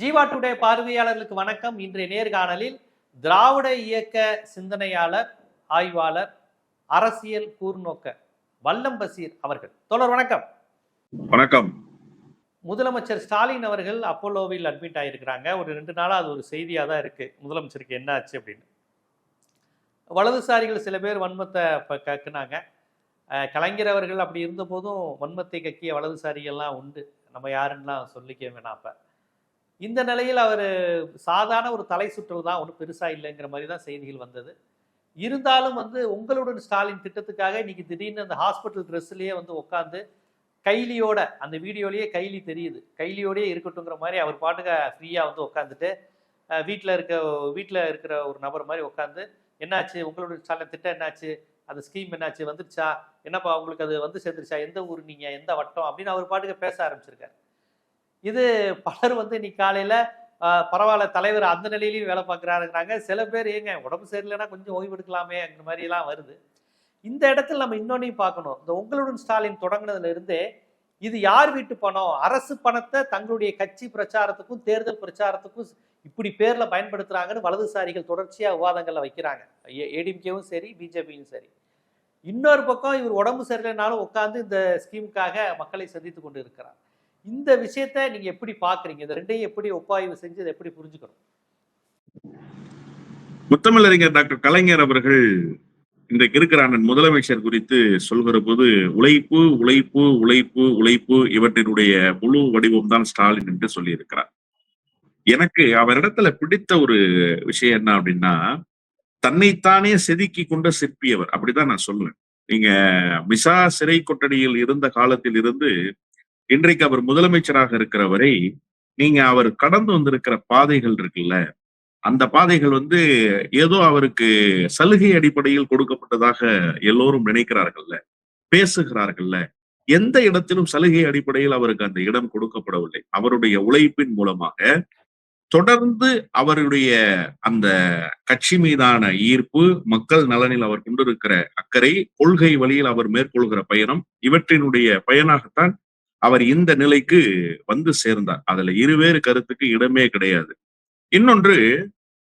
Jeeva today பார்வையாளர்களுக்கு வணக்கம். இன்றைய நேர்காணலில் திராவிட இயக்க சிந்தனையாளர் ஆய்வாளர் அரசியல் கூர்நோக்க வல்லம் பசீர் அவர்கள். தொடர் வணக்கம். வணக்கம். முதலமைச்சர் ஸ்டாலின் அவர்கள் அப்போலோவில் அட்மிட் ஆகியிருக்கிறாங்க ஒரு ரெண்டு நாளாக அது ஒரு செய்தியாக தான் இருக்குது முதலமைச்சருக்கு என்ன ஆச்சு அப்படின்னு. வலதுசாரிகள் சில பேர் வன்மத்தை கக்குனாங்க. கலைஞர் அவர்கள் அப்படி இருந்தபோதும் வன்மத்தை கக்கிய வலதுசாரிகள்லாம் உண்டு. நம்ம யாருன்னெலாம் சொல்லிக்க வேணாம் அப்போ. இந்த நிலையில் அவர் சாதாரண ஒரு தலை சுற்றல் தான் ஒன்றும் பெருசாக இல்லைங்கிற மாதிரி தான் செய்திகள் வந்தது. இருந்தாலும் வந்து உங்களுடன் ஸ்டாலின் திட்டத்துக்காக இன்னைக்கு திடீர்னு அந்த ஹாஸ்பிட்டல் ட்ரெஸ்லேயே வந்து உட்காந்து கைலியோட அந்த வீடியோலேயே கைலி தெரியுது. கைலியோடயே இருக்கட்டுங்கிற மாதிரி அவர் பாட்டுக்க ஃப்ரீயாக வந்து உட்காந்துட்டு வீட்டில் இருக்க வீட்டில் இருக்கிற ஒரு நபர் மாதிரி உட்காந்து என்னாச்சு? உங்களுடைய ஸ்டாலின் திட்டம் என்னாச்சு? அந்த ஸ்கீம் என்னாச்சு? வந்துருச்சா? என்னப்பா உங்களுக்கு அது வந்து சேர்ந்துருச்சா? எந்த ஊர் நீங்கள் எந்த வட்டம்? அப்படின்னு அவர் பாட்டுக்கு பேச ஆரம்பிச்சிருக்காரு. இது பலர் வந்து இன்னைக்கு காலையில் பரவாயில்ல தலைவர் அந்த நிலையிலையும் வேலை பார்க்குறாருங்கிறாங்க. சில பேர் ஏங்க உடம்பு சரியில்லைன்னா கொஞ்சம் ஓய்வு எடுக்கலாமே அந்த மாதிரிலாம் வருது. இந்த இடத்துல நம்ம இன்னொன்னையும் பார்க்கணும். இந்த உங்களுடன் ஸ்டாலின் தொடங்கினதுலேருந்தே இது யார் வீட்டு பணம்? அரசு பணத்தை தங்களுடைய கட்சி பிரச்சாரத்துக்கும் தேர்தல் பிரச்சாரத்துக்கும் இப்படி பேரில் பயன்படுத்துகிறாங்கன்னு வலதுசாரிகள் தொடர்ச்சியாக விவாதங்களில் வைக்கிறாங்க. ஏடிஎம்கேவும் சரி பிஜேபியும் சரி. இன்னொரு பக்கம் இவர் உடம்பு சரியில்லைனாலும் உட்காந்து இந்த ஸ்கீமுக்காக மக்களை சந்தித்து கொண்டு இருக்கிறார் இந்த விஷயத்த நீங்க எப்படி பாக்குறீங்க? இந்த ரெண்டையும் எப்படி ஒப்பாய்வு செஞ்சு இதை எப்படி புரிஞ்சுக்கணும்? முத்தமிழறிஞர் டாக்டர் கலைஞர் அவர்கள் இன்றைக்கு இருக்கிற அண்ணன் முதலமைச்சர் குறித்து சொல்கிற போது உழைப்பு உழைப்பு உழைப்பு உழைப்பு இவற்றினுடைய முழு வடிவம் தான் ஸ்டாலின் என்று சொல்லியிருக்கிறார். எனக்கு அவரிடத்துல பிடித்த ஒரு விஷயம் என்ன அப்படின்னா தன்னைத்தானே செதுக்கி கொண்ட சிற்பியவர். அப்படிதான் நான் சொல்லுவேன். நீங்க மிசா சிறை கொட்டடியில் இருந்த காலத்தில் இருந்து இன்றைக்கு அவர் முதலமைச்சராக இருக்கிற வரை நீங்க அவர் கடந்து வந்திருக்கிற பாதைகள் இருக்குல்ல அந்த பாதைகள் வந்து ஏதோ அவருக்கு சலுகை அடிப்படையில் கொடுக்கப்பட்டதாக எல்லோரும் நினைக்கிறார்கள்ல பேசுகிறார்கள்ல எந்த இடத்திலும் சலுகை அடிப்படையில் அவருக்கு அந்த இடம் கொடுக்கப்படவில்லை. அவருடைய உழைப்பின் மூலமாக தொடர்ந்து அவருடைய அந்த கட்சி மீதான ஈர்ப்பு மக்கள் நலனில் அவர் கொண்டிருக்கிற அக்கறை கொள்கை வழியில் அவர் மேற்கொள்கிற பயணம் இவற்றினுடைய பயனாகத்தான் அவர் இந்த நிலைக்கு வந்து சேர்ந்தார். அதுல இருவேறு கருத்துக்கு இடமே கிடையாது. இன்னொன்று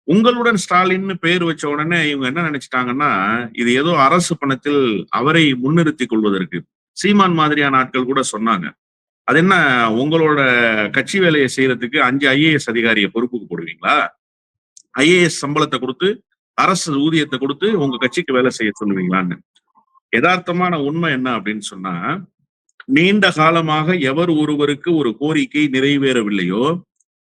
உங்களுடன் ஸ்டாலின்னு பேர் வச்ச உடனே இவங்க என்ன நினைச்சிட்டாங்கன்னா இது ஏதோ அரசு பணத்தில் அவரை முன்னிறுத்தி கொள்வதற்கு. சீமான் மாதிரியான ஆட்கள் கூட சொன்னாங்க. அது என்ன உங்களோட கட்சி வேலையை செய்யறதுக்கு அஞ்சு ஐஏஎஸ் அதிகாரியை பொறுப்புக்கு போடுவீங்களா? ஐஏஎஸ் சம்பளத்தை கொடுத்து அரசு ஊதியத்தை கொடுத்து உங்க கட்சிக்கு வேலை செய்ய சொல்லுவீங்களான்னு. யதார்த்தமான உண்மை என்ன அப்படின்னு சொன்னா நீண்ட காலமாக எவர் ஒருவருக்கு ஒரு கோரிக்கை நிறைவேறவில்லையோ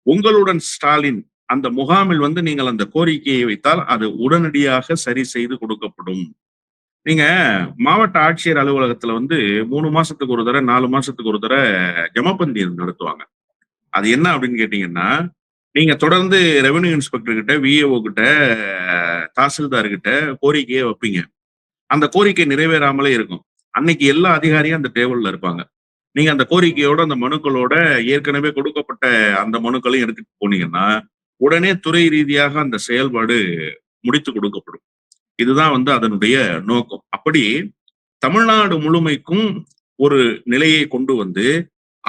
உங்களுடன் ஸ்டாலின் அந்த முகாமில் வந்து நீங்கள் அந்த கோரிக்கையை வைத்தால் அது உடனடியாக சரி செய்து கொடுக்கப்படும். நீங்க மாவட்ட ஆட்சியர் அலுவலகத்துல வந்து மூணு மாசத்துக்கு ஒரு தடவை நாலு மாசத்துக்கு ஒரு தடவை ஜமப்பந்தி நடத்துவாங்க. அது என்ன அப்படின்னு கேட்டீங்கன்னா நீங்க தொடர்ந்து ரெவன்யூ இன்ஸ்பெக்டர் கிட்ட விஏஓ கிட்ட தாசில்தார் கிட்ட கோரிக்கையை வைப்பீங்க. அந்த கோரிக்கை நிறைவேறாமலே இருக்கும். அன்னைக்கு எல்லா அதிகாரியும் அந்த டேபிள்ல இருப்பாங்க. நீங்க அந்த கோரிக்கையோட அந்த மனுக்களோட ஏற்கனவே கொடுக்கப்பட்ட அந்த மனுக்களையும் எடுத்துட்டு போனீங்கன்னா உடனே துறை ரீதியாக அந்த செயல்பாடு முடித்து கொடுக்கப்படும். இதுதான் வந்து அதனுடைய நோக்கம். அப்படி தமிழ்நாடு முழுமைக்கும் ஒரு நிலையை கொண்டு வந்து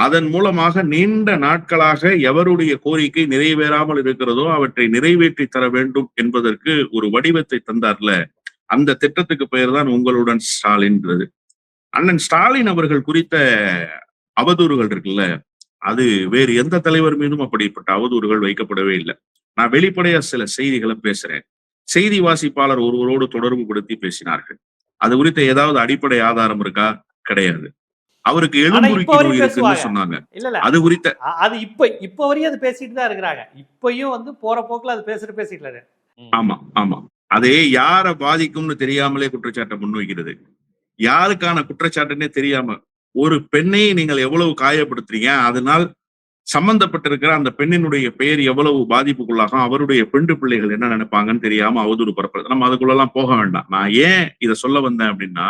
அதன் மூலமாக நீண்ட நாட்களாக எவருடைய கோரிக்கை நிறைவேறாமல் இருக்கிறதோ அவற்றை நிறைவேற்றி தர வேண்டும் என்பதற்கு ஒரு வடிவத்தை தந்தார்ல அந்த திட்டத்துக்கு பெயர் தான் உங்களுடன் ஸ்டாலின்றது. அண்ணன் ஸ்டாலின் அவர்கள் குறித்த அவதூறுகள் இருக்குல்ல அது வேறு எந்த தலைவர் மீதும் அப்படிப்பட்ட அவதூறுகள் வைக்கப்படவே இல்லை. நான் வெளிப்படையா சில செய்திகளை பேசுறேன். செய்தி வாசிப்பாளர் ஒருவரோடு தொடர்பு படுத்தி பேசினார்கள். அது குறித்த ஏதாவது அடிப்படை ஆதாரம் இருக்கா? கிடையாது. அவருக்கு எழும்புரிக்கு நோய் இருக்குன்னு சொன்னாங்க. அது குறித்த அது இப்ப இப்ப வரையும் அது பேசிட்டு தான் இருக்கிறாங்க. இப்பயும் வந்து போற போக்குல அது பேசிட்டு பேசிட்டு ஆமா ஆமா. அது யார பாதிக்கும்னு தெரியாமலே குற்றச்சாட்டை முன்வைக்கிறது. யாருக்கான குற்றச்சாட்டுன்னே தெரியாம ஒரு பெண்ணை நீங்கள் எவ்வளவு காயப்படுத்துறீங்க? அதனால் சம்பந்தப்பட்டிருக்கிற அந்த பெண்ணினுடைய பெயர் எவ்வளவு பாதிப்புக்குள்ளாகும்? அவருடைய பெண்டு பிள்ளைகள் என்ன நினைப்பாங்கன்னு தெரியாம அவதூறு பரப்புறது. நம்ம அதுக்குள்ள எல்லாம் போக வேண்டாம். நான் ஏன் இதை சொல்ல வந்தேன் அப்படின்னா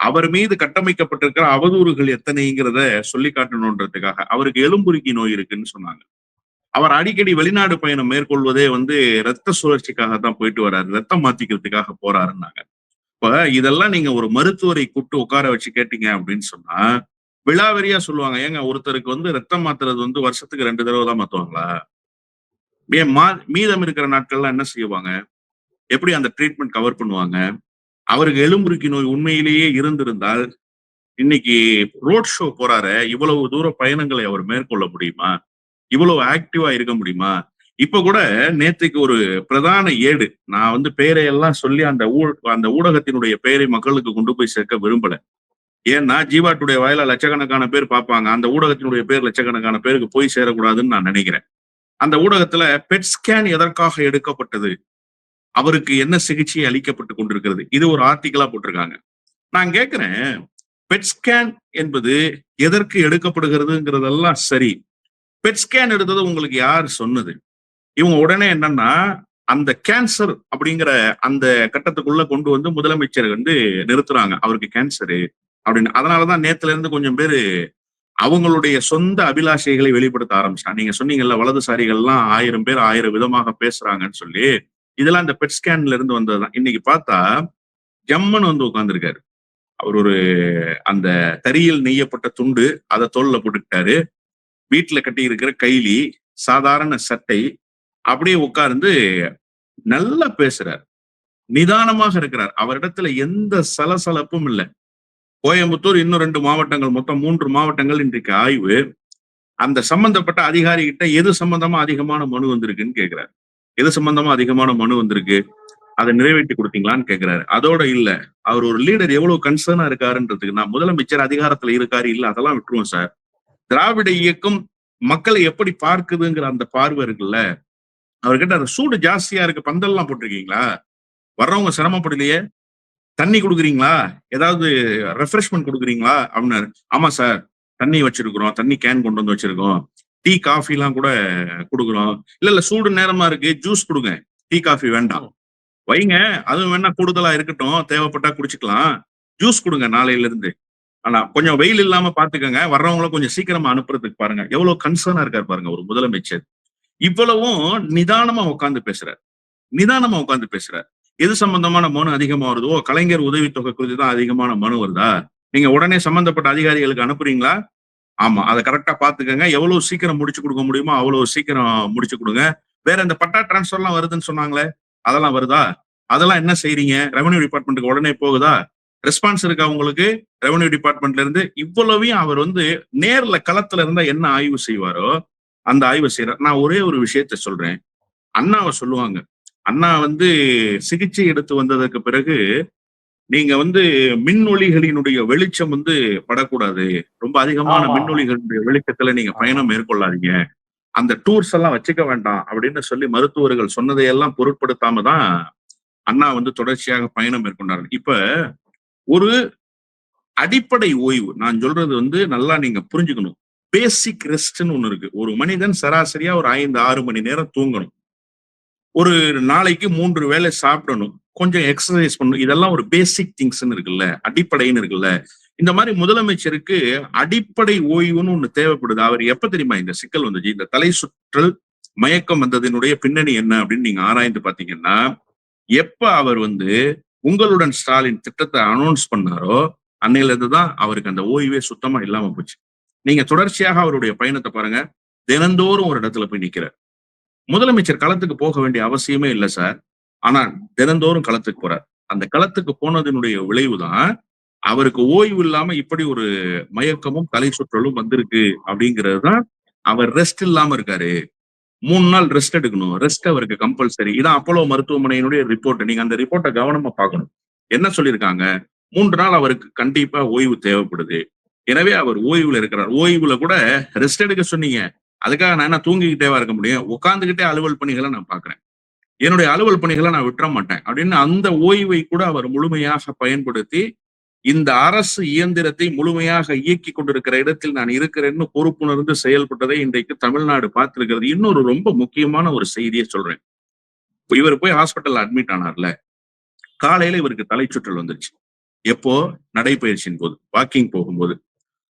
அவர் மீது கட்டமைக்கப்பட்டிருக்கிற அவதூறுகள் எத்தனைங்கிறத சொல்லி காட்டணுன்றதுக்காக. அவருக்கு எலும்புருக்கி நோய் இருக்குன்னு சொன்னாங்க. அவர் அடிக்கடி வெளிநாடு பயணம் மேற்கொள்வதே வந்து ரத்த சுழற்சிக்காக தான் போயிட்டு வர்றாரு. ரத்தம் மாத்திக்கிறதுக்காக போறாருன்னாங்க. இப்ப இதெல்லாம் நீங்க ஒரு மருத்துவரை கூப்பிட்டு உட்கார வச்சு கேட்டீங்க அப்படின்னு சொன்னா விழாவெறியா சொல்லுவாங்க. ஏங்க ஒருத்தருக்கு வந்து ரத்தம் மாத்துறது வந்து வருஷத்துக்கு ரெண்டு தடவை தான் மாத்துவாங்களா? ஏன் மா மீதம் இருக்கிற நாட்கள்லாம் என்ன செய்வாங்க? எப்படி அந்த ட்ரீட்மெண்ட் கவர் பண்ணுவாங்க? அவருக்கு எலும்புருக்கி நோய் உண்மையிலேயே இருந்திருந்தால் இன்னைக்கு ரோட் ஷோ போறாரு இவ்வளவு தூர பயணங்களை அவர் மேற்கொள்ள முடியுமா? இவ்வளவு ஆக்டிவா இருக்க முடியுமா? இப்ப கூட நேற்றுக்கு ஒரு பிரதான ஏடு. நான் வந்து பேரை எல்லாம் சொல்லி அந்த ஊ அந்த ஊடகத்தினுடைய பெயரை மக்களுக்கு கொண்டு போய் சேர்க்க விரும்பல. ஏன்னா ஜீவாட்டுடைய வாயில லட்சக்கணக்கான பேர் பார்ப்பாங்க. அந்த ஊடகத்தினுடைய பேர் லட்சக்கணக்கான பேருக்கு போய் சேரக்கூடாதுன்னு நான் நினைக்கிறேன். அந்த ஊடகத்துல பெட் ஸ்கேன் எதற்காக எடுக்கப்பட்டது? அவருக்கு என்ன சிகிச்சை அளிக்கப்பட்டு கொண்டிருக்கிறது? இது ஒரு ஆர்டிக்கலா போட்டிருக்காங்க. நான் கேட்கிறேன் பெட் ஸ்கேன் என்பது எதற்கு எடுக்கப்படுகிறதுங்கிறதெல்லாம் சரி. பெட் ஸ்கேன் எடுத்தது உங்களுக்கு யார் சொன்னது? இவங்க உடனே என்னன்னா அந்த கேன்சர் அப்படிங்கிற அந்த கட்டத்துக்குள்ள கொண்டு வந்து முதலமைச்சர் வந்து நிறுத்துறாங்க. அவருக்கு கேன்சரு அப்படின்னு. அதனாலதான் நேத்துல இருந்து கொஞ்சம் பேரு அவங்களுடைய சொந்த அபிலாஷைகளை வெளிப்படுத்த ஆரம்பிச்சாங்க. நீங்க சொன்னீங்கல்ல வலதுசாரிகள்லாம் ஆயிரம் பேர் ஆயிரம் விதமாக பேசுறாங்கன்னு சொல்லி இதெல்லாம் இந்த பெட் ஸ்கேன்ல இருந்து வந்ததுதான். இன்னைக்கு பார்த்தா ஜம்மன் வந்து உட்கார்ந்துருக்காரு. அவர் ஒரு அந்த தறியில் நெய்யப்பட்ட துண்டு அதை தோல்ல போட்டுக்கிட்டாரு. வீட்டுல கட்டி இருக்கிற கைலி சாதாரண சட்டை அப்படியே உட்கார்ந்து நல்லா பேசுறார். நிதானமாக இருக்கிறார். அவரிடத்துல எந்த சலசலப்பும் இல்லை. கோயம்புத்தூர் இன்னும் ரெண்டு மாவட்டங்கள் மொத்தம் மூன்று மாவட்டங்கள் இன்றைக்கு ஆய்வு. அந்த சம்பந்தப்பட்ட அதிகாரி கிட்ட எது சம்பந்தமா அதிகமான மனு வந்திருக்குன்னு கேக்குறாரு. எது சம்பந்தமா அதிகமான மனு வந்திருக்கு? அதை நிறைவேற்றி கொடுத்தீங்களான்னு கேக்குறாரு. அதோட இல்ல. அவர் ஒரு லீடர் எவ்வளவு கன்சர்னா இருக்காருன்றதுக்கு நான் முதலமைச்சர் அதிகாரத்துல இருக்காரு இல்ல அதெல்லாம் விட்டுருவோம் சார். திராவிட இயக்கம் மக்களை எப்படி பார்க்குதுங்கிற அந்த பார்வை இருக்குல்ல அவர்கிட்ட அந்த சூடு ஜாஸ்தியா இருக்கு பந்தல்லாம் போட்டிருக்கீங்களா? வர்றவங்க சிரமப்படலையே? தண்ணி கொடுக்குறீங்களா? ஏதாவது ரெஃப்ரெஷ்மெண்ட் கொடுக்குறீங்களா? அப்படின்னாரு. ஆமா சார் தண்ணி வச்சிருக்கிறோம் தண்ணி கேன் கொண்டு வந்து வச்சிருக்கோம். டீ காஃபி எல்லாம் கூட கொடுக்குறோம். இல்ல இல்ல சூடு நேரமா இருக்கு ஜூஸ் கொடுங்க. டீ காஃபி வேண்டாம். வைங்க அதுவும் வேணா கூடுதலா இருக்கட்டும் தேவைப்பட்டா குடிச்சுக்கலாம். ஜூஸ் கொடுங்க நாளையில இருந்து ஆனா கொஞ்சம் வெயில் இல்லாம பாத்துக்கோங்க வர்றவங்களை கொஞ்சம் சீக்கிரமா அனுப்புறதுக்கு பாருங்க. எவ்வளவு கன்சர்னா இருக்காரு பாருங்க ஒரு முதலமைச்சர். இவ்வளவும் நிதானமா உட்காந்து பேசுறாரு. நிதானமா உட்காந்து பேசுறாரு. எது சம்பந்தமான மனு அதிகமா வருதோ கலைஞர் உதவித்தொகை குறித்து தான் அதிகமான மனு வருதா? நீங்க உடனே சம்பந்தப்பட்ட அதிகாரிகளுக்கு அனுப்புறீங்களா? ஆமா அதை கரெக்டா பாத்துக்கோங்க எவ்வளவு சீக்கிரம் முடிச்சு கொடுக்க முடியுமோ அவ்வளவு சீக்கிரம் முடிச்சு கொடுங்க. வேற இந்த பட்டா டிரான்ஸ்ஃபர்லாம் வருதுன்னு சொன்னாங்களே அதெல்லாம் வருதா? அதெல்லாம் என்ன செய்றீங்க? ரெவன்யூ டிபார்ட்மெண்ட்டுக்கு உடனே போகுதா? ரெஸ்பான்ஸ் இருக்கா உங்களுக்கு? ரெவன்யூ டிபார்ட்மெண்ட்ல இருந்து இவ்வளவையும் அவர் வந்து நேர்ல களத்துல இருந்தா என்ன ஆய்வு செய்வாரோ அந்த ஆய்வு செய்யறார் நான் ஒரே ஒரு விஷயத்த சொல்றேன். அண்ணாவை சொல்லுவாங்க. அண்ணா வந்து சிகிச்சை எடுத்து வந்ததுக்கு பிறகு நீங்க வந்து மின்னொளிகளினுடைய வெளிச்சம் வந்து படக்கூடாது. ரொம்ப அதிகமான ஆமா. மின்னொளிகளுடைய வெளிச்சத்துல நீங்க பயணம் மேற்கொள்ளாதீங்க. அந்த டூர்ஸ் எல்லாம் வச்சுக்க வேண்டாம் அப்படின்னு சொல்லி மருத்துவர்கள் சொன்னதையெல்லாம் பொருட்படுத்தாம தான் அண்ணா வந்து தொடர்ச்சியாக பயணம் மேற்கொண்டாரு. இப்ப ஒரு அடிப்படை ஓய்வு நான் சொல்றது வந்து நல்லா நீங்க புரிஞ்சுக்கணும். பேசிக் ரெஸ்ட்னு ஒண்ணு இருக்கு. ஒரு மனிதன் சராசரியா ஒரு ஐந்து ஆறு மணி நேரம் தூங்கணும். ஒரு நாளைக்கு மூன்று வேளை சாப்பிடணும். கொஞ்சம் எக்ஸசைஸ் பண்ணணும். இதெல்லாம் ஒரு பேசிக் திங்ஸ்ன்னு இருக்குல்ல அடிப்படைன்னு இருக்குல்ல. இந்த மாதிரி முதலமைச்சருக்கு அடிப்படை ஓய்வுன்னு ஒண்ணு தேவைப்படுது. அவர் எப்ப தெரியுமா இந்த சிக்கல் வந்துச்சு இந்த தலை சுற்றல் மயக்கம் வந்ததினுடைய பின்னணி என்ன அப்படின்னு நீங்க ஆராய்ந்து பாத்தீங்கன்னா எப்ப அவர் வந்து உங்களுடன் ஸ்டாலின் திட்டத்தை அனௌன்ஸ் பண்ணாரோ அன்னையில இருந்து தான் அவருக்கு அந்த ஓய்வே சுத்தமா இல்லாம போச்சு. நீங்க தொடர்ச்சியாக அவருடைய பயணத்தை பாருங்க. தினந்தோறும் ஒரு இடத்துல போய் நிக்கிறார். முதலமைச்சர் களத்துக்கு போக வேண்டிய அவசியமே இல்லை சார். ஆனா தினந்தோறும் களத்துக்கு போறார். அந்த களத்துக்கு போனதனுடைய விளைவுதான் அவருக்கு ஓய்வு இல்லாம இப்படி ஒரு மயக்கமும் தலை சுற்றலும் வந்திருக்கு அப்படிங்கிறது தான் அவர் ரெஸ்ட் இல்லாம இருக்காரு. மூணு நாள் ரெஸ்ட் எடுக்கணும். ரெஸ்ட் அவருக்கு கம்பல்சரி இதான் அப்போலோ மருத்துவமனையினுடைய ரிப்போர்ட் நீங்க அந்த ரிப்போர்ட்டை கவனமா பார்க்கணும். என்ன சொல்லியிருக்காங்க? மூன்று நாள் அவருக்கு கண்டிப்பா ஓய்வு தேவைப்படுது. எனவே அவர் ஓய்வுல இருக்கிறார். ஓய்வுல கூட ரெஸ்ட் எடுக்க சொன்னீங்க. அதுக்காக நான் என்ன தூங்கிக்கிட்டேவா இருக்க முடியும்? உட்காந்துக்கிட்டே அலுவல் பணிகளை நான் பாக்குறேன் என்னுடைய அலுவல் பணிகளை நான் விட்டுற மாட்டேன் அப்படின்னு அந்த ஓய்வை கூட அவர் முழுமையாக பயன்படுத்தி இந்த அரசு இயந்திரத்தை முழுமையாக இயக்கி கொண்டிருக்கிற இடத்தில் நான் இருக்கிறேன்னு பொறுப்புணர்ந்து செயல்பட்டதை இன்றைக்கு தமிழ்நாடு பார்த்திருக்கிறது. இன்னொரு ரொம்ப முக்கியமான ஒரு செய்தியை சொல்றேன். இவர் போய் ஹாஸ்பிட்டல்ல அட்மிட் ஆனார்ல. காலையில இவருக்கு தலைச்சுற்றல் வந்துருச்சு. எப்போ? நடைபயிற்சியின் போது. வாக்கிங் போகும்போது.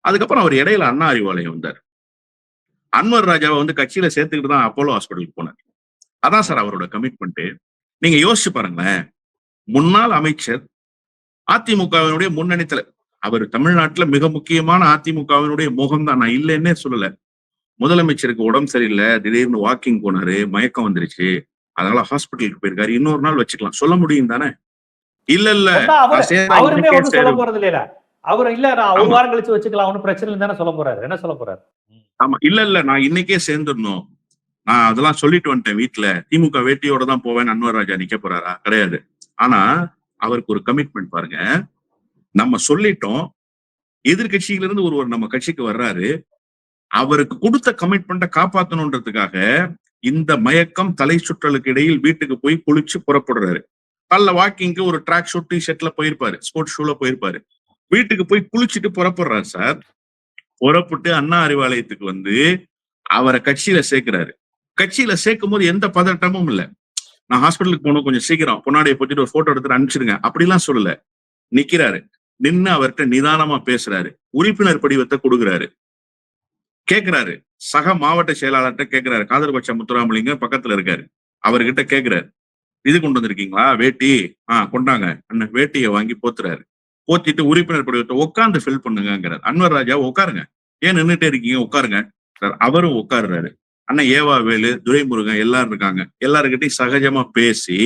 அதுக்கப்புறம் அவர் இடையில அண்ணா அறிவாலயம் வந்தார். அன்வர் ராஜாவை வந்து கட்சியில சேர்த்துக்கிட்டு தான் அப்போலோ ஹாஸ்பிட்டலுக்கு போனார். அதான் சார் அவரோட கமிட்மெண்ட் நீங்க யோசிச்சு பாருங்களேன். முன்னாள் அமைச்சர் அதிமுகவினுடைய முன்னணி தலை அவர் தமிழ்நாட்டுல மிக முக்கியமான அதிமுகவினுடைய முகம் தான் நான் இல்லைன்னே சொல்லல. முதலமைச்சருக்கு உடம்பு சரியில்லை. திடீர்னு வாக்கிங் போனாரு. மயக்கம் வந்துருச்சு. அதனால ஹாஸ்பிட்டலுக்கு போயிருக்காரு. இன்னொரு நாள் வச்சுக்கலாம். சொல்ல முடியும் தானே? இல்ல இல்ல. அவரு- இல்ல நான் ஒரு. வாரம் கழிச்சு வச்சுக்கலாம். ஒன்னும் பிரச்சனை இல்லைன்னு சொல்ல போறாரு. என்ன சொல்ல போறாரு? ஆமா இல்ல இல்ல. நான் இன்னைக்கே சேர்ந்துடணும். நான் அதெல்லாம் சொல்லிட்டு வந்துட்டேன் வீட்டுல திமுக வேட்டியோட தான் போவேன் அன்வர் ராஜா நிக்க போறாரா? கிடையாது. ஆனா அவருக்கு ஒரு கமிட்மெண்ட் பாருங்க. நம்ம சொல்லிட்டோம். எதிர்கட்சியில இருந்து ஒருவர் நம்ம கட்சிக்கு வர்றாரு. அவருக்கு கொடுத்த கமிட்மெண்ட்டை காப்பாத்தணுன்றதுக்காக இந்த மயக்கம் தலை சுற்றலுக்கு இடையில் வீட்டுக்கு போய் குளிச்சு புறப்படுறாரு. காலைல வாக்கிங்க்கு ஒரு ட்ராக் ஷூட் டி ஷர்ட்ல போயிருப்பாரு. ஸ்போர்ட்ஸ் ஷூல போயிருப்பாரு. வீட்டுக்கு போய் குளிச்சுட்டு புறப்படுறாரு சார். புறப்பட்டு அண்ணா அறிவாலயத்துக்கு வந்து அவரை கட்சியில சேர்க்கிறாரு. கட்சியில சேர்க்கும் போது எந்த பதட்டமும் இல்ல. நான் ஹாஸ்பிட்டலுக்கு போகணும் கொஞ்சம் சீக்கிரம். பொன்னாடியை போட்டுட்டு ஒரு போட்டோ எடுத்துட்டு அனுப்பிச்சிடுங்க. அப்படிலாம் சொல்லல. நிக்கிறாரு. நின்னு அவர்கிட்ட நிதானமா பேசுறாரு. உறுப்பினர் படிவத்தை கொடுக்குறாரு. கேக்குறாரு. சக மாவட்ட செயலாளர்கிட்ட கேக்குறாரு. காதர்பட்ச முத்துராமலிங்க பக்கத்துல இருக்காரு. அவர்கிட்ட கேட்கிறாரு இது கொண்டு வந்திருக்கீங்களா? வேட்டி. ஆஹ் கொண்டாங்க. அண்ணன் வேட்டியை வாங்கி போத்துறாரு. போத்திட்டு உறுப்பினர் படிவத்தை உட்காந்து ஃபில் பண்ணுங்கிறார் அன்வர் ராஜா உட்காருங்க. ஏன் நின்னுட்டே இருக்கீங்க? உட்காருங்க. சார் அவரும் உட்காருறாரு. அண்ணன் ஏவா வேலு துரைமுருகன் எல்லாரும் இருக்காங்க. எல்லாருக்கிட்டையும் சகஜமா பேசி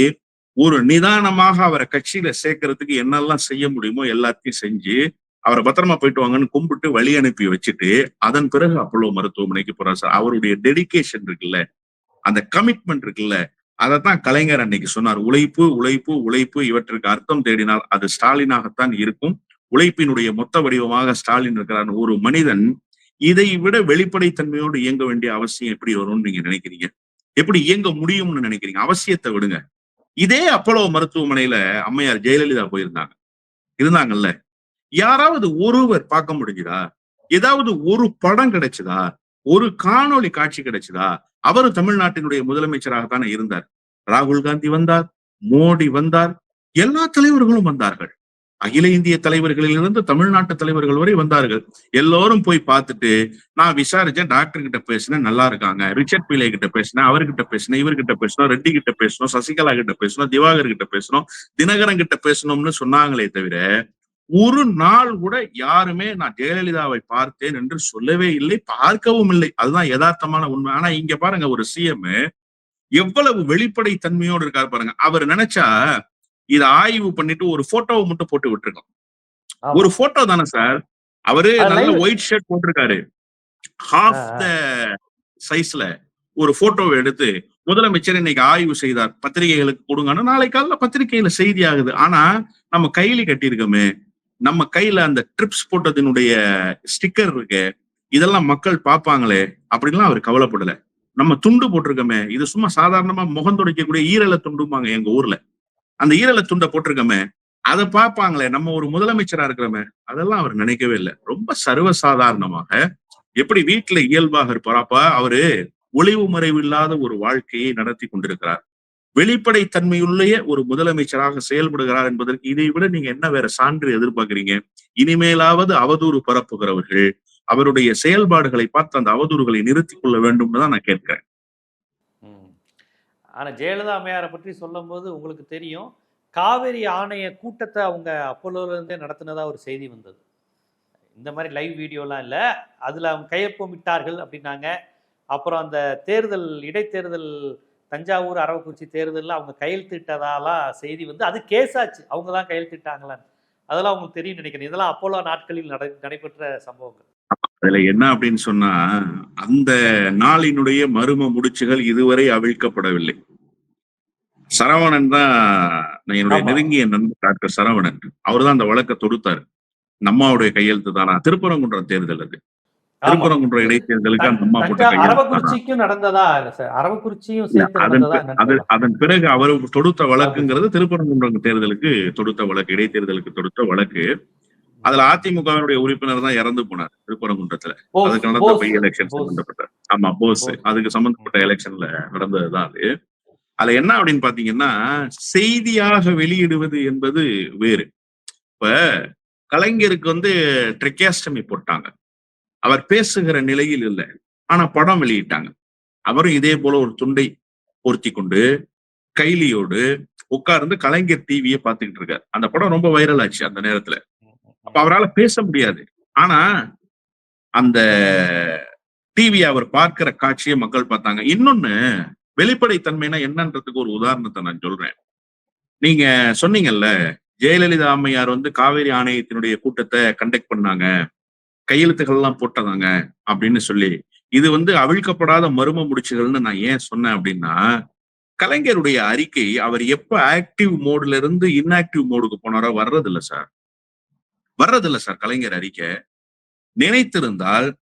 ஒரு நிதானமாக அவரை கட்சியில சேர்க்கறதுக்கு என்னெல்லாம் செய்ய முடியுமோ எல்லாத்தையும் செஞ்சு அவரை பத்திரமா போயிட்டு வாங்கன்னு கும்பிட்டு வழி அனுப்பி வச்சுட்டு அதன் பிறகு அப்போலோ மருத்துவமனைக்கு போறார். சார் அவருடைய டெடிகேஷன் இருக்குல்ல அந்த கமிட்மெண்ட் இருக்குல்ல அதைத்தான் கலைஞர் அன்னைக்கு சொன்னார் உழைப்பு உழைப்பு உழைப்பு இவற்றுக்கு அர்த்தம் தேடினால் அது ஸ்டாலினாகத்தான் இருக்கும். உழைப்பினுடைய மொத்த வடிவமாக ஸ்டாலின் இருக்கிறார். ஒரு மனிதன் இதை விட வெளிப்படைத்தன்மையோடு இயங்க வேண்டிய அவசியம் எப்படி வரும்னு நீங்க நினைக்கிறீங்க? எப்படி இயங்க முடியும்னு நினைக்கிறீங்க? அவசியத்தை விடுங்க. இதே அப்போலோ மருத்துவமனையில அம்மையார் ஜெயலலிதா போயிருந்தாங்க. இருந்தாங்கல்ல. யாராவது ஒருவர் பார்க்க முடிஞ்சுதா? ஏதாவது ஒரு படம் கிடைச்சதா? ஒரு காணொளி காட்சி கிடைச்சதா? அவரும் தமிழ்நாட்டினுடைய முதலமைச்சராகத்தானே இருந்தார். ராகுல் காந்தி வந்தார் மோடி வந்தார் எல்லா தலைவர்களும் வந்தார்கள். அகில இந்திய தலைவர்களிலிருந்து தமிழ்நாட்டு தலைவர்கள் வரை வந்தார்கள். எல்லோரும் போய் பார்த்துட்டு நான் விசாரிச்சேன் டாக்டர் கிட்ட பேசினேன் நல்லா இருக்காங்க. ரிச்சர்ட் பிள்ளை கிட்ட பேசினேன் அவர்கிட்ட பேசினேன் இவர்கிட்ட பேசணும் ரெட்டி கிட்ட பேசணும் சசிகலா கிட்ட பேசணும் திவாகர் கிட்ட பேசணும் தினகரன் கிட்ட பேசணும்னு சொன்னாங்களே தவிர ஒரு நாள் கூட யாருமே நான் ஜெயலலிதாவை பார்த்தேன் என்று சொல்லவே இல்லை பார்க்கவும் இல்லை. அதுதான் யதார்த்தமான உண்மை. ஆனா இங்க பாருங்க ஒரு சிஎம் எவ்வளவு வெளிப்படை தன்மையோடு இருக்காரு பாருங்க. அவர் நினைச்சா இத ஆய்வு பண்ணிட்டு ஒரு போட்டோவை மட்டும் போட்டு விட்டுருக்கோம். ஒரு போட்டோ தானே சார்? அவரு நல்ல. ஒயிட் ஷர்ட் போட்டிருக்காரு. ஹாஃப் த சைஸ்ல ஒரு போட்டோவை எடுத்து முதலமைச்சர் இன்னைக்கு ஆய்வு செய்தார். பத்திரிகைகளுக்கு கொடுங்கன்னு நாளை காலைல பத்திரிகையில செய்தி ஆகுது. ஆனா நம்ம கையில கட்டியிருக்கோமே. நம்ம கையில அந்த ட்ரிப்ஸ் போட்டதினுடைய ஸ்டிக்கர் இருக்கு இதெல்லாம் மக்கள் பார்ப்பாங்களே அப்படின்லாம் அவர் கவலைப்படல. நம்ம துண்டு போட்டிருக்கோமே இது சும்மா சாதாரணமா முகம் துடைக்கக்கூடிய ஈரல துண்டுமாங்க எங்க ஊர்ல. அந்த ஈரல துண்டை போட்டிருக்கோமே அதை பார்ப்பாங்களே நம்ம ஒரு முதலமைச்சரா இருக்கிறோமே அதெல்லாம் அவர் நினைக்கவே இல்லை. ரொம்ப சர்வசாதாரணமாக எப்படி வீட்டுல இயல்பாக இருப்பாராப்பா அவரு ஒளிவு மறைவு இல்லாத ஒரு வாழ்க்கையை நடத்தி கொண்டிருக்கிறார். வெளிப்படை தன்மையுள்ளே ஒரு முதலமைச்சராக செயல்படுகிறார் என்பதற்கு இதை விட நீங்க என்ன வேற சான்று எதிர்பார்க்கிறீங்க? இனிமேலாவது அவதூறு பரப்புகிறவர்கள் அவருடைய செயல்பாடுகளை பார்த்து அந்த அவதூறுகளை நிறுத்திக் கொள்ள வேண்டும் தான் நான் கேட்கிறேன். ஆனா ஜெயலலிதா அம்மையாரை பற்றி சொல்லும்போது உங்களுக்கு தெரியும் காவேரி ஆணைய கூட்டத்தை அவங்க அப்போலோல இருந்தே நடத்தினதா ஒரு செய்தி வந்தது. இந்த மாதிரி லைவ் வீடியோலாம் இல்லை அதில் அவங்க கையொப்பமிட்டார்கள் அப்படின்னாங்க. அப்புறம் அந்த தேர்தல் இடைத்தேர்தல் தஞ்சாவூர் அரவக்குறிச்சி தேர்தலில் அவங்க கையெழுத்திட்டதாலாம் செய்தி வந்து அது கேஸ் ஆச்சு. அவங்க தான் கையெழுத்திட்டாங்களான்னு. அதெல்லாம் உங்களுக்கு தெரியும் நினைக்கிறேன். இதெல்லாம் அப்போலோ நாட்களில் நட நடைபெற்ற சம்பவங்கள். அதுல என்ன அப்படின்னு சொன்னா அந்த நாளினுடைய மர்ம முடிச்சுகள் இதுவரை அவிழ்க்கப்படவில்லை. சரவணன் தான் என்னுடைய. நெருங்கிய நண்பர் டாக்டர் சரவணன். அவர்தான் அந்த வழக்கை தொடுத்தாரு. நம்மாவுடைய கையெழுத்து தானா. திருப்பரங்குன்றம் தேர்தல் அது. ஆமா. திருப்பரங்குன்றம் இடைத்தேர்தலுக்கு அந்த அம்மா போட்ட? அரவக்குறிச்சிக்கும் நடந்ததா இல்ல சார் அரவக்குறிச்சியும் அதன் பிறகு அவர் தொடுத்த வழக்குங்கிறது திருப்பரங்குன்றம் தேர்தலுக்கு தொடுத்த வழக்கு இடைத்தேர்தலுக்கு தொடுத்த வழக்கு அதுல அதிமுகவினுடைய உறுப்பினர் தான் இறந்து போனார் திருப்பரங்குன்றத்துல அதுக்கு நடந்த பை எலெக்ஷன். சம்பந்தப்பட்ட ஆமா போஸ். அதுக்கு சம்பந்தப்பட்ட எலெக்ஷன்ல நடந்ததுதான் அது அதுல என்ன அப்படின்னு பாத்தீங்கன்னா செய்தியாக வெளியிடுவது என்பது வேறு இப்ப கலைஞருக்கு வந்து ட்ரெக்கியாஸ்டமி போட்டாங்க அவர் பேசுகிற நிலையில் இல்லை. ஆனா படம் வெளியிட்டாங்க. அவரும் இதே போல ஒரு துண்டை பொருத்தி கொண்டு கைலியோடு உட்கார்ந்து கலைஞர் டிவியை பார்த்துக்கிட்டு இருக்காரு. அந்த படம் ரொம்ப வைரல் ஆச்சு அந்த நேரத்துல. அப்ப அவரால பேச முடியாது. ஆனா அந்த டிவியை அவர் பார்க்கிற காட்சியை மக்கள் பார்த்தாங்க. இன்னொன்னு வெளிப்படைத்தன்மைனா என்னன்றதுக்கு ஒரு உதாரணத்தை நான் சொல்றேன். நீங்க சொன்னீங்கல்ல ஜெயலலிதா அம்மையார் வந்து காவேரி ஆணையத்தினுடைய கூட்டத்தை கண்டக்ட் பண்ணாங்க. கையெழுத்துக்கள் எல்லாம் போட்டதாங்க அப்படின்னு சொல்லி. இது வந்து அவிழ்க்கப்படாத மர்ம முடிச்சுகள்னு நான் ஏன் சொன்னேன் அப்படின்னா கலைஞருடைய அறிக்கை அவர் எப்ப ஆக்டிவ் மோட்ல இருந்து இன்ஆக்டிவ் மோடுக்கு போனாரோ வர்றதில்ல சார். வர்றதில்ல சார் கலைஞர் அறிக்கை. நினைத்திருந்தால்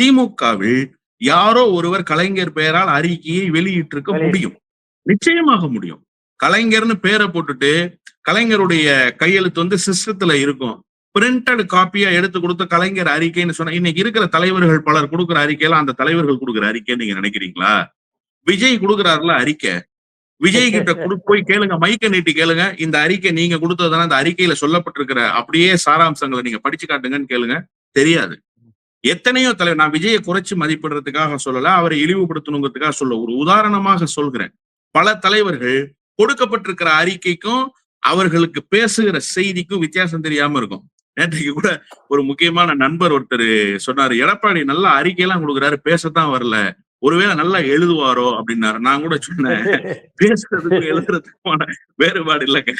திமுகவில் யாரோ ஒருவர் கலைஞர் பெயரால் அறிக்கையை வெளியிட்டிருக்க வெளியிட்டு- முடியும். நிச்சயமாக முடியும். கலைஞர்னு பேரை போட்டுட்டு கலைஞருடைய கையெழுத்து வந்து சிஸ்டத்துல இருக்கும். பிரிண்டட் காப்பியா எடுத்து கொடுத்த கலைஞர் அறிக்கைன்னு சொன்னா இன்னைக்கு இருக்கிற தலைவர்கள் பலர் கொடுக்குற அறிக்கையில அந்த தலைவர்கள் கொடுக்குற அறிக்கைன்னு நீங்க நினைக்கிறீங்களா? விஜய் கொடுக்குறாருல அறிக்கை. விஜய் கிட்ட கொடு போய் கேளுங்க மைக்க நீட்டி கேளுங்க. இந்த அறிக்கை நீங்க கொடுத்ததுனா அந்த அறிக்கையில சொல்லப்பட்டிருக்கிற அப்படியே சாராம்சங்களை நீங்க படிச்சு காட்டுங்கன்னு கேளுங்க. தெரியாது. எத்தனையோ தலைவர் நான் விஜயை குறைச்சு மதிப்பிடுறதுக்காக சொல்லல அவரை இழிவுபடுத்தணுங்கிறதுக்காக சொல்ல ஒரு உதாரணமாக சொல்கிறேன். பல தலைவர்கள் கொடுக்கப்பட்டிருக்கிற அறிக்கைக்கும் அவர்களுக்கு பேசுகிற செய்திக்கும் வித்தியாசம் தெரியாம இருக்கும். நேற்றைக்கு கூட ஒரு முக்கியமான நண்பர் ஒருத்தர் சொன்னாரு எடப்பாடி நல்ல அறிக்கையெல்லாம் கொடுக்குறாரு பேசத்தான் வரல. ஒருவேளை நல்லா எழுதுவாரோ? அப்படின்னாரு. நான் கூட சொன்னேன் பேசுறதுக்கு எழுதுறதுக்குமான வேறுபாடு இல்லைங்க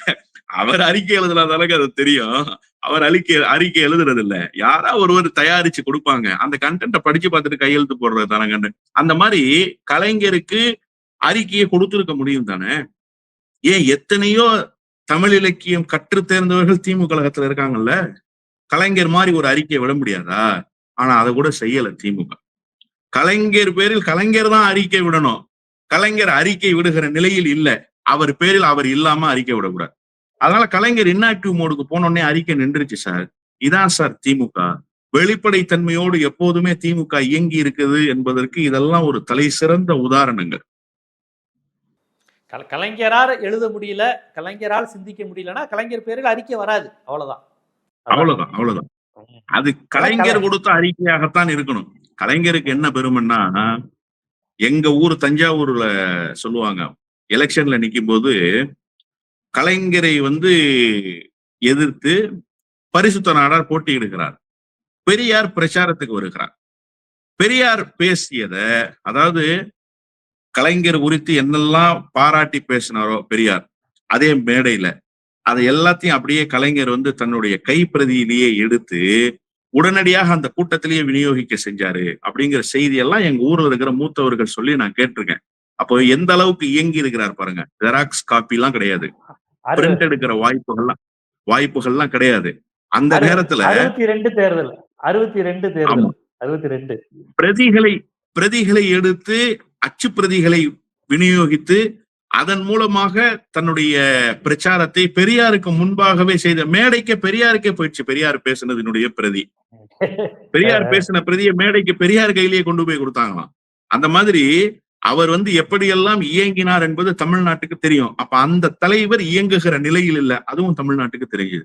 அவர் அறிக்கை எழுதுனாதானங்க அது தெரியும். அவர் அறிக்கை அறிக்கை எழுதுறது இல்ல யாரா ஒருவர் தயாரிச்சு கொடுப்பாங்க. அந்த கண்டென்ட்டை படிச்சு பார்த்துட்டு கையெழுத்து போடுறது தானங்க அந்த மாதிரி கலைஞருக்கு அறிக்கையை கொடுத்திருக்க முடியும் தானே? ஏன் எத்தனையோ தமிழ் இலக்கியம் கற்று தேர்ந்தவர்கள் திமுக கழகத்துல இருக்காங்கல்ல? கலைஞர் மாதிரி ஒரு அறிக்கையை விட முடியாதா? ஆனா அதை கூட செய்யல திமுக. கலைஞர் பேரில் கலைஞர் தான் அறிக்கை விடணும். கலைஞர் அறிக்கை விடுகிற நிலையில் இல்ல. அவர் பேரில் அவர் இல்லாம அறிக்கை விடக்கூடாது. அதனால கலைஞர் இன்னாக்டிவ் மோடுக்கு போனோடனே அறிக்கை நின்றுச்சு சார். இதான் சார் திமுக. வெளிப்படைத்தன்மையோடு எப்போதுமே திமுக இயங்கி இருக்குது என்பதற்கு இதெல்லாம் ஒரு தலை சிறந்த உதாரணங்கள். கலைஞரால் எழுத முடியல கலைஞரால் சிந்திக்க முடியலன்னா கலைஞர் பேரில் அறிக்கை வராது. அவ்வளவுதான். அவ்வளவுதான் அவ்வளவுதான். அது கலைஞர் கொடுத்த அறிக்கையாகத்தான் இருக்கணும். கலைஞருக்கு என்ன பெருமைன்னா எங்க ஊர் தஞ்சாவூர்ல சொல்லுவாங்க எலெக்ஷன்ல நிக்கும் போது கலைஞரை வந்து எதிர்த்து பரிசுத்த நாடார் போட்டியிடுகிறார். பெரியார் பிரச்சாரத்துக்கு வருகிறார். பெரியார் பேசியத அதாவது கலைஞர் குறித்து என்னெல்லாம் பாராட்டி பேசினாரோ பெரியார் அதே மேடையில அதை எல்லாத்தையும் அப்படியே கலைஞர் வந்து தன்னுடைய கைப்பிரதியிலேயே எடுத்து உடனடியாக அந்த கூட்டத்திலேயே விநியோகிக்க செஞ்சாரு அப்படிங்கிற செய்தி எல்லாம் எங்க ஊர்ல இருக்கிற மூத்தவர்கள் சொல்லி நான் கேட்டிருக்கேன். அப்போ எந்த அளவுக்கு இயங்கி இருக்கிறார் பாருங்க. ஜெராக்ஸ் காப்பி எல்லாம் கிடையாது பிரிண்ட் எடுக்கிற வாய்ப்புகள்லாம் வாய்ப்புகள்லாம் கிடையாது. அந்த நேரத்துல அறுபத்தி ரெண்டு தேர்தல். அறுபத்தி ரெண்டு தேர்தல். அறுபத்தி ரெண்டு பிரதிகளை பிரதிகளை எடுத்து அச்சு பிரதிகளை விநியோகித்து அதன் மூலமாக தன்னுடைய பிரச்சாரத்தை பெரியாருக்கு முன்பாகவே செய்த மேடைக்கு பெரியாருக்கே போயிடுச்சு. பெரியார் பேசுனதினுடைய பிரதி. பெரியார் பேசின பிரதியை மேடைக்கு பெரியார் கையிலேயே கொண்டு போய் கொடுத்தாங்களாம். அந்த மாதிரி அவர் வந்து எப்படியெல்லாம் இயங்கினார் என்பது தமிழ்நாட்டுக்கு தெரியும். அப்ப அந்த தலைவர் இயங்குகிற நிலையில் இல்ல. அதுவும் தமிழ்நாட்டுக்கு தெரியுது.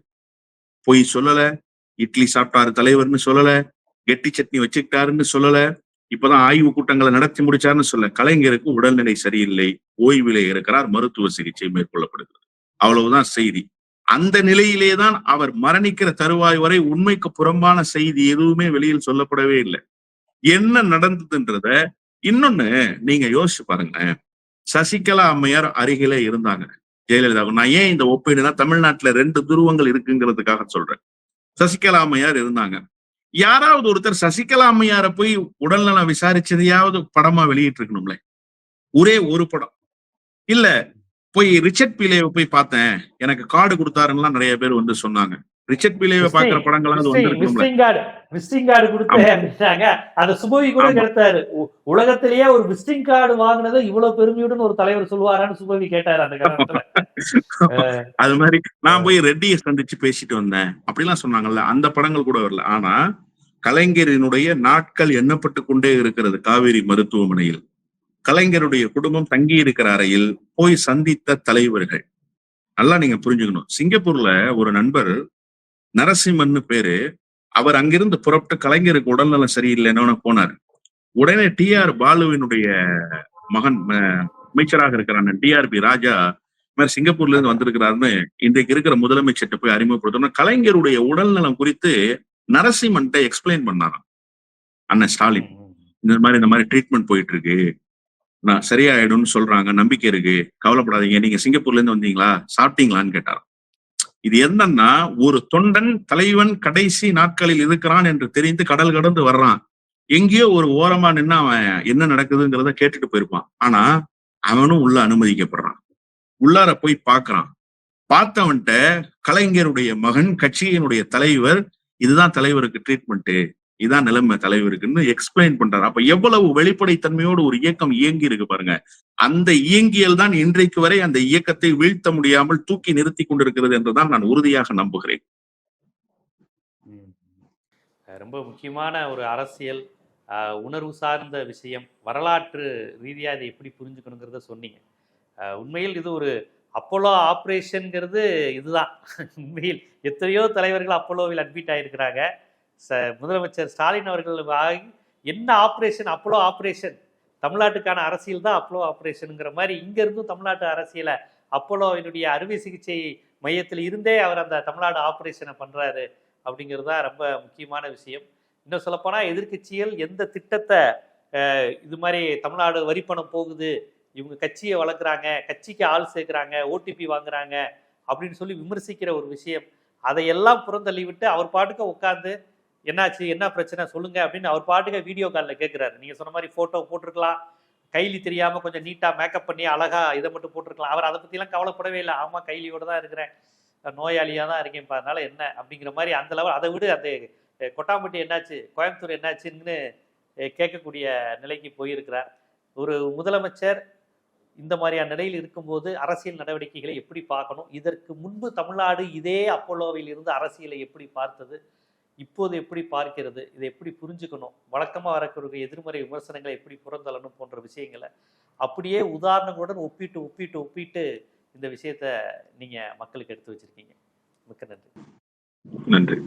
பொய் சொல்லல. இட்லி சாப்பிட்டாரு தலைவர்னு சொல்லல. கெட்டி சட்னி வச்சுக்கிட்டாருன்னு சொல்லல. இப்பதான் ஆய்வு கூட்டங்களை நடத்தி முடிச்சாருன்னு சொல்ல கலைஞருக்கு உடல்நிலை சரியில்லை ஓய்விலே இருக்கிறார் மருத்துவ சிகிச்சை மேற்கொள்ளப்படுகிறது. அவ்வளவுதான் செய்தி. அந்த நிலையிலே தான் அவர் மரணிக்கிற தருவாய் வரை உண்மைக்கு புறம்பான செய்தி எதுவுமே வெளியில் சொல்லப்படவே இல்லை. என்ன நடந்ததுன்றத இன்னொன்னு நீங்க யோசிச்சு பாருங்களேன். சசிகலா அம்மையார் அருகிலே இருந்தாங்க. ஜெயலலிதா நான் ஏன் இந்த ஒப்பீடுனா தமிழ்நாட்டுல ரெண்டு துருவங்கள் இருக்குங்கிறதுக்காக சொல்றேன். சசிகலா அம்மையார் இருந்தாங்க. யாராவது ஒருத்தர் சசிகலா அம்மையார போய் உடல்நலம் விசாரிச்சதையாவது படமா வெளியிட்டு இருக்கணும்ல ஒரே ஒரு படம். இல்ல போய் ரிச்சர்ட் பிலேவை போய் பார்த்தேன். எனக்கு கார்டு கொடுத்தாருன்னு நிறைய பேர் வந்து சொன்னாங்க. ரிச்சர்ட் பிலேவை பாக்குற படங்களாவது வந்து விசிட்டிங் கார்டு விசிட்டிங் கார்டு கொடுத்து ஆமா. அப்படின்னாங்க. அந்த சுபவி கூட உ- உலகத்திலேயே ஒரு விசிட்டிங் கார்டு வாங்கினது இவ்வளவு பெருமையுடன் ஒரு தலைவர் சொல்லுவாரான்னு சுபவி கேட்டாரு அந்த காலத்துல அது மாதிரி நான் போய் ரெட்டியை சந்திச்சு பேசிட்டு வந்தேன். அப்படிலாம் சொன்னாங்கல்ல அந்த படங்கள் கூட வரல. ஆனா கலைஞரினுடைய நாட்கள் எண்ணப்பட்டு கொண்டே இருக்கிறது காவேரி மருத்துவமனையில். கலைஞருடைய குடும்பம் தங்கி இருக்கிற அறையில் போய் சந்தித்த தலைவர்கள். நல்லா நீங்க புரிஞ்சுக்கணும். சிங்கப்பூர்ல ஒரு நண்பர் நரசிம்மன்னு பேரு அவர் அங்கிருந்து புறப்பட்டு கலைஞருக்கு உடல்நலம் சரியில்லைன்னு போனார். உடனே டி ஆர் பாலுவினுடைய மகன் அமைச்சராக இருக்கிறான் டிஆர்பி ராஜா இந்த மாதிரி சிங்கப்பூர்ல இருந்து வந்திருக்கிறாருன்னு இன்றைக்கு இருக்கிற முதலமைச்சர்கிட்ட போய் அறிமுகப்படுத்தணும். கலைஞருடைய உடல்நலம் குறித்து நரசிம்மன்ட்ட எக்ஸ்பிளைன் பண்ணாராம். அண்ணன் ஸ்டாலின். இந்த மாதிரி இந்த மாதிரி ட்ரீட்மெண்ட் போயிட்டு இருக்கு நான் சரியாயிடும்னு சொல்றாங்க நம்பிக்கை இருக்கு. கவலைப்படாதீங்க. நீங்க சிங்கப்பூர்ல இருந்து வந்தீங்களா? சாப்பிட்டீங்களான்னு கேட்டாராம். இது என்னன்னா ஒரு தொண்டன் தலைவன் கடைசி நாட்களில் இருக்கிறான் என்று தெரிந்து கடல் கடந்து வர்றான். எங்கேயோ ஒரு ஓரமா நின்னு அவன் என்ன நடக்குதுங்கிறத கேட்டுட்டு போயிருப்பான். ஆனா அவனும் உள்ள அனுமதிக்கப்படுறான். உள்ளார போய் பார்க்கறான். பார்த்தவன்ட்ட கலைஞருடைய மகன் கட்சியினுடைய தலைவர் இதுதான் தலைவருக்கு ட்ரீட்மெண்ட் இதான் நிலைமை தலைவருக்குன்னு எக்ஸ்பிளைன் பண்றாரு. அப்ப எவ்வளவு வெளிப்படைத்தன்மையோடு ஒரு இயக்கம் இயங்கி இருக்கு பாருங்க. அந்த இயங்கியல் தான் இன்றைக்கு வரை அந்த இயக்கத்தை வீழ்த்த முடியாமல் தூக்கி நிறுத்தி கொண்டிருக்கிறது என்றுதான் நான் உறுதியாக நம்புகிறேன். ரொம்ப முக்கியமான ஒரு அரசியல் உணர்வு சார்ந்த விஷயம் வரலாற்று ரீதியாக இதை எப்படி புரிஞ்சுக்கணுங்கிறத சொன்னீங்க. உண்மையில் இது ஒரு அப்போலோ ஆப்ரேஷனுங்கிறது இதுதான். உண்மையில் எத்தனையோ தலைவர்கள் அப்போலோவில் அட்மிட் ஆகிருக்கிறாங்க ச முதலமைச்சர் ஸ்டாலின் அவர்கள் ஆகி என்ன ஆப்ரேஷன்? Apollo operation. தமிழ்நாட்டுக்கான அரசியல் தான் அப்போலோ ஆப்ரேஷனுங்கிற மாதிரி இங்கேருந்தும் தமிழ்நாட்டு அரசியலை அப்போலோவினுடைய அறுவை சிகிச்சை மையத்தில் இருந்தே அவர் அந்த தமிழ்நாடு ஆப்ரேஷனை பண்ணுறாரு அப்படிங்கிறது தான் ரொம்ப முக்கியமான விஷயம். இன்னும் சொல்லப்போனால் எதிர்க்கட்சிகள் எந்த திட்டத்தை இது மாதிரி தமிழ்நாடு வரிப்பணம் போகுது இவங்க கட்சியை வளர்க்குறாங்க கட்சிக்கு ஆள் சேர்க்குறாங்க ஓடிபி வாங்குறாங்க அப்படின்னு சொல்லி விமர்சிக்கிற ஒரு விஷயம். அதையெல்லாம் புறந்தள்ளி விட்டு அவர் பாட்டுக்கு உட்காந்து என்னாச்சு? என்ன பிரச்சனை? சொல்லுங்க அப்படின்னு அவர் பாட்டுக்கு வீடியோ காலில் கேட்குறாரு நீங்கள் சொன்ன மாதிரி ஃபோட்டோ போட்டிருக்கலாம். கைலி தெரியாமல் கொஞ்சம் நீட்டாக மேக்கப் பண்ணி அழகாக இதை மட்டும் போட்டிருக்கலாம். அவர் அதை பற்றிலாம் கவலைப்படவே இல்லை. ஆமாம் கைலியோடு தான் இருக்கிறேன். நோயாளியாக தான் இருக்கேன். அதனால என்ன? அப்படிங்கிற மாதிரி அந்த லெவல் அதை விட. அந்த கொட்டாம்பட்டி என்னாச்சு? கோயம்புத்தூர் என்னாச்சுன்னு கேட்கக்கூடிய நிலைக்கு போயிருக்கிறார். ஒரு முதலமைச்சர் இந்த மாதிரியான நிலையில் இருக்கும்போது அரசியல் நடவடிக்கைகளை எப்படி பார்க்கணும்? இதற்கு முன்பு தமிழ்நாடு இதே அப்போலோவில் இருந்து அரசியலை எப்படி பார்த்தது? இப்போது எப்படி பார்க்கிறது? இதை எப்படி புரிஞ்சுக்கணும்? வழக்கமாக வரக்கூடிய எதிர்மறை விமர்சனங்களை எப்படி புறந்தள்ளணும் போன்ற விஷயங்களை அப்படியே உதாரணங்களுடன் ஒப்பிட்டு ஒப்பிட்டு ஒப்பிட்டு இந்த விஷயத்த நீங்கள் மக்களுக்கு எடுத்து வச்சிருக்கீங்க. மிக்க நன்றி. நன்றி.